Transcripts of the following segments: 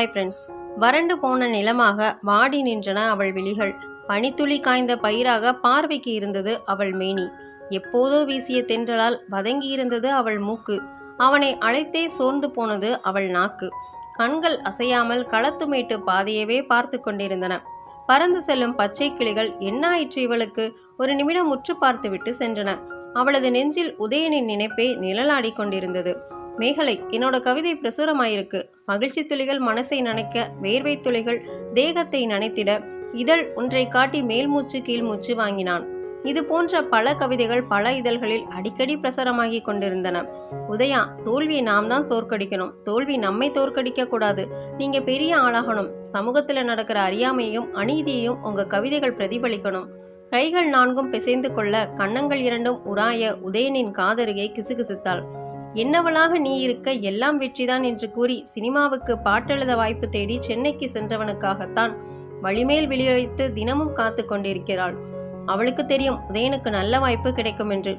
Hi friends வறண்டு போன நிலமாக வாடி நின்றன அவள் விழிகள். பனித்துளி காய்ந்த பயிராக பார்வைக்கு இருந்தது அவள் மேனி. எப்போதோ வீசிய தென்றலால் வதங்கியிருந்தது அவள் மூக்கு. அவனை அழைத்தே சோர்ந்து போனது அவள் நாக்கு. கண்கள் அசையாமல் களத்துமேட்டு பாதையவே பார்த்து கொண்டிருந்தன. பறந்து செல்லும் பச்சை கிளிகள் என்னாயிற்று இவளுக்கு? ஒரு நிமிடம் உற்று பார்த்துவிட்டு சென்றன. அவளது நெஞ்சில் உதயனின் நினைப்பே நிழலாடிக் கொண்டிருந்தது. மேகலை என்னோட கவிதை பிரசுரமாயிருக்கு. மகிழ்ச்சி துளிகள் மனசை நனைக்க வேர்வை துளிகள் தேகத்தை நனைத்திட இதழ் ஒன்றை காட்டி மேல்மூச்சு கீழ்மூச்சு வாங்கினான். இது போன்ற பல கவிதைகள் பல இதழ்களில் அடிக்கடி பிரசுரமாகி கொண்டிருந்தன. உதயா தோல்வியை நாம் தான் தோற்கடிக்கணும். தோல்வி நம்மை தோற்கடிக்க கூடாது. நீங்க பெரிய ஆளாகணும். சமூகத்தில் நடக்கிற அறியாமையும் அநீதியையும் உங்க கவிதைகள் பிரதிபலிக்கணும். கைகள் நான்கும் பிசைந்து கொள்ள கன்னங்கள் இரண்டும் உராய உதயனின் காதருகே கிசுகிசுத்தாள். என்னவளாக நீ இருக்க எல்லாம் வெற்றிதான் என்று கூறி சினிமாவுக்கு பாட்டெழுத வாய்ப்பு தேடி சென்னைக்கு சென்றவனுக்காகத்தான் வழிமேல் விளிவைத்து தினமும் காத்து கொண்டிருக்கிறாள். அவளுக்கு தெரியும் உதயனுக்கு நல்ல வாய்ப்பு கிடைக்கும் என்று.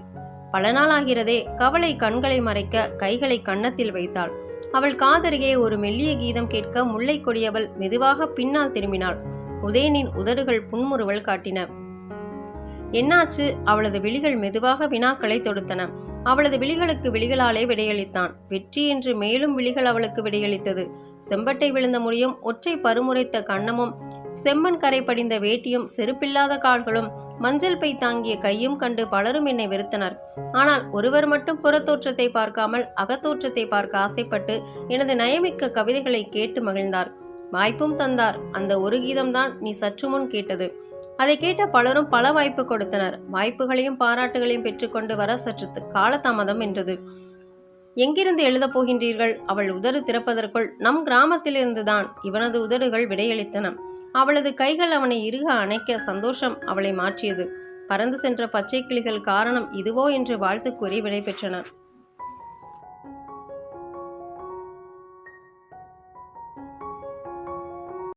பல நாள் ஆகிறதே கவலை கண்களை மறைக்க கைகளை கன்னத்தில் வைத்தாள். அவள் காதருகே ஒரு மெல்லிய கீதம் கேட்க முல்லை கொடியவள் மெதுவாக பின்னால் திரும்பினாள். உதயனின் உதடுகள் புன்முறுவல் காட்டின. என்னாச்சு? அவளது விழிகள் மெதுவாக வினாக்களை தொடுத்தன. அவளது விழிகளுக்கு விழிகளாலே விடையளித்தான். வெற்றி என்று மேலும் விழிகள் அவளுக்கு விடையளித்தது. செம்பட்டை விழுந்த முடியும் ஒற்றை பருமுறைத்த கண்ணமும் செம்மண் கரை படிந்த வேட்டியும் செருப்பில்லாத கால்களும் மஞ்சள் பை தாங்கிய கையும் கண்டு பலரும் என்னை வெறுத்தனர். ஆனால் ஒருவர் மட்டும் புறத்தோற்றத்தை பார்க்காமல் அகத்தோற்றத்தை பார்க்க ஆசைப்பட்டு எனது நயமிக்க கவிதைகளை கேட்டு மகிழ்ந்தார். வாய்ப்பும் தந்தார். அந்த ஒரு கீதம்தான் நீ சற்று முன் கேட்டது. அதை கேட்ட பலரும் பல வாய்ப்பு கொடுத்தனர். வாய்ப்புகளையும் பாராட்டுகளையும் பெற்றுக்கொண்டு வர சற்று காலதாமதம் என்றது எங்கிருந்து எழுதப் போகின்றீர்கள்? அவள் உதடு திறப்பதற்குள் நம் கிராமத்திலிருந்துதான் இவனது உதடுகள் விடையளித்தன. அவளது கைகள் அவனை இறுக அணைக்க சந்தோஷம் அவளை மாற்றியது. பறந்து சென்ற பச்சை கிளிகள் காரணம் இதுவோ என்று வாழ்த்து கூறி விடைபெற்றன